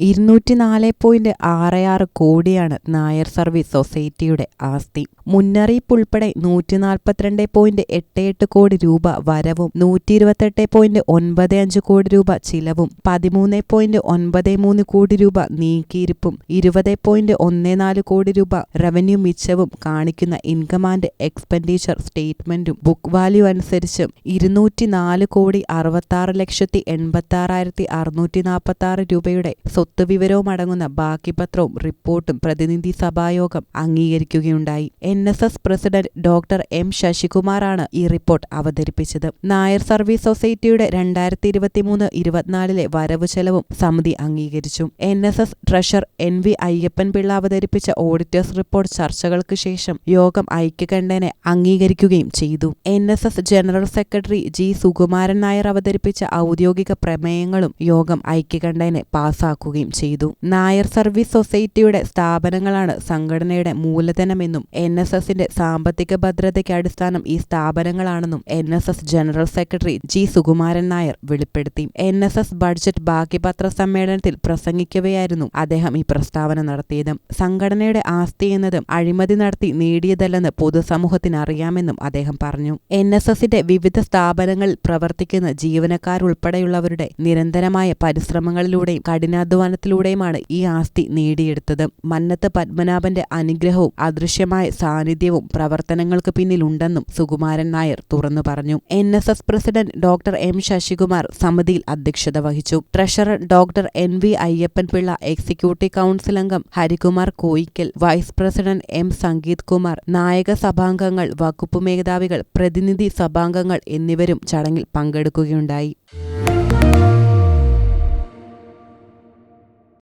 ഇരുന്നൂറ്റി നാല് പോയിന്റ് ആറ് ആറ് കോടിയാണ് നായർ സർവീസ് സൊസൈറ്റിയുടെ ആസ്തി. മുന്നറിയിപ്പ് ഉൾപ്പെടെ നൂറ്റി നാൽപ്പത്തിരണ്ട് പോയിന്റ് എട്ട് എട്ട് കോടി രൂപ വരവും നൂറ്റി ഇരുപത്തെട്ട് പോയിന്റ് ഒൻപത് അഞ്ച് കോടി രൂപ ചിലവും പതിമൂന്ന് പോയിന്റ് ഒൻപത് മൂന്ന് കോടി രൂപ നീക്കിയിരിപ്പും ഇരുപത് പോയിന്റ് ഒന്ന് നാല് കോടി രൂപ റവന്യൂ മിച്ചവും കാണിക്കുന്ന ഇൻകം ആൻഡ് എക്സ്പെൻഡിച്ചർ സ്റ്റേറ്റ്മെന്റും ബുക്ക് വാല്യൂ അനുസരിച്ച് ഇരുന്നൂറ്റി നാല് കോടി അറുപത്തി ആറ് ലക്ഷത്തി എൺപത്തി ആറായിരത്തി അറുന്നൂറ്റി നാൽപ്പത്തി ആറ് രൂപയുടെ സ്വത്ത് വിവരവും അടങ്ങുന്ന ബാക്കി പത്രവും റിപ്പോർട്ടും പ്രതിനിധി സഭായോഗം അംഗീകരിക്കുകയുണ്ടായി. N S S president doctor M. ശശികുമാറാണ് ഈ റിപ്പോർട്ട് അവതരിപ്പിച്ചത്. നായർ സർവീസ് സൊസൈറ്റിയുടെ രണ്ടായിരത്തി ഇരുപത്തിമൂന്ന് ഇരുപത്തിനാലിലെ വരവ് ചെലവും സമിതി അംഗീകരിച്ചു. N S S treasurer N V Ayyappan Pillai അവതരിപ്പിച്ച ഓഡിറ്റേഴ്സ് റിപ്പോർട്ട് ചർച്ചകൾക്ക് ശേഷം യോഗം ഐക്യകണ്ഠനെ അംഗീകരിക്കുകയും ചെയ്തു. N S S general secretary G Sukumaran Nair അവതരിപ്പിച്ച ഔദ്യോഗിക പ്രമേയങ്ങളും യോഗം ഐക്യകണ്ഠനെ പാസാക്കുകയും ചെയ്തു. നായർ സർവീസ് സൊസൈറ്റിയുടെ സ്ഥാപനങ്ങളാണ് സംഘടനയുടെ മൂലധനമെന്നും എൻ എസ് എസിന്റെ സാമ്പത്തിക ഭദ്രതയ്ക്ക് അടിസ്ഥാനം ഈ സ്ഥാപനങ്ങളാണെന്നും N S S general secretary G Sukumaran Nair വെളിപ്പെടുത്തി. എൻ എസ് എസ് ബഡ്ജറ്റ് ബാക്കിപത്ര സമ്മേളനത്തിൽ പ്രസംഗിക്കവെയായിരുന്നു അദ്ദേഹം ഈ പ്രസ്താവന നടത്തിയത്. സംഘടനയുടെ ആസ്തി എന്നതും അഴിമതി നടത്തി നേടിയതല്ലെന്ന് പൊതുസമൂഹത്തിന് അറിയാമെന്നും അദ്ദേഹം പറഞ്ഞു. എൻ എസ് എസിന്റെ വിവിധ സ്ഥാപനങ്ങളിൽ പ്രവർത്തിക്കുന്ന ജീവനക്കാരുൾപ്പെടെയുള്ളവരുടെ നിരന്തരമായ പരിശ്രമങ്ങളിലൂടെയും കഠിനാധ്വാനത്തിലൂടെയുമാണ് ഈ ആസ്തി നേടിയെടുത്തത്. മന്നത്ത് പത്മനാഭന്റെ അനുഗ്രഹവും അദൃശ്യമായ സാന്നിധ്യവും പ്രവർത്തനങ്ങൾക്ക് പിന്നിലുണ്ടെന്നും സുകുമാരൻ നായർ തുറന്നു പറഞ്ഞു. N S S president doctor M. Sasikumar സമിതിയിൽ അധ്യക്ഷത വഹിച്ചു. Treasurer doctor N. V. Ayyappan Pillai executive council അംഗം Harikumar Koickal vice president M. Sangeeth Kumar നായക സഭാംഗങ്ങൾ വകുപ്പ് മേധാവികൾ പ്രതിനിധി സഭാംഗങ്ങൾ എന്നിവരും ചടങ്ങിൽ പങ്കെടുക്കുകയുണ്ടായി.